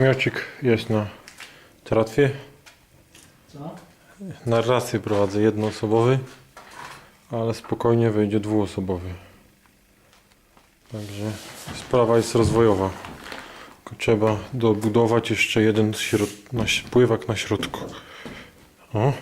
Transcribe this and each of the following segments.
Miocik jest na tratwie. Co? Narrację prowadzę jednoosobowy, ale spokojnie wejdzie dwuosobowy. Także sprawa jest rozwojowa. Tylko trzeba dobudować jeszcze jeden na, pływak na środku. O.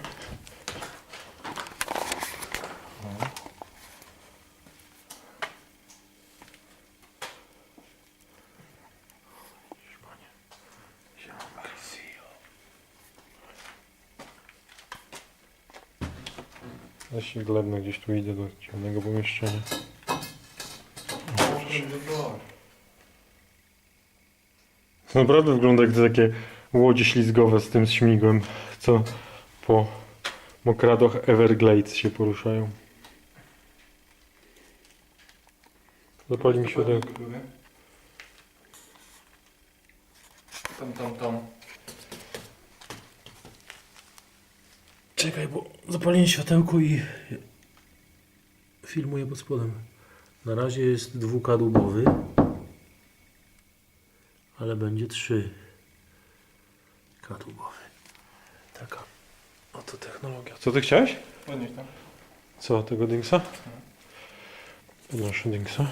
Ja się glebnę gdzieś tu idę do ciemnego pomieszczenia. To naprawdę wygląda jak te takie łodzie ślizgowe z tym śmigłem, co po mokradach Everglades się poruszają. Zapali mi światełko. Tom, tom, tom. Czekaj, bo zapaliłem światełko i filmuję pod spodem. Na razie jest dwukadłubowy, ale będzie trzy kadłubowy. Taka oto technologia. Co ty chciałeś? Podnieś tam. Co, tego dingsa? Podnoszę dingsa.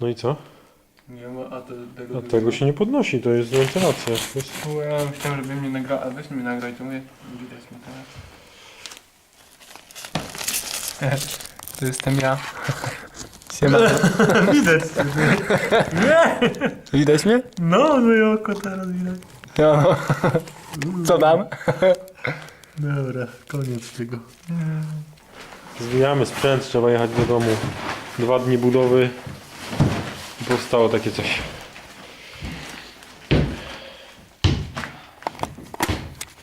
No i co? Nie wiem, a to tego... A tego się nie podnosi, to jest wentylacja. To jest... Bo ja myślałem, żeby mnie nagrał, a weź mnie nagraj, to mówię, widać mnie teraz. To jestem ja. Siema. Widać. Widać mnie? No, no i oko teraz widać. No. Co tam? Dobra, koniec tego. Zwijamy sprzęt, trzeba jechać do domu. Dwa dni budowy i powstało takie coś.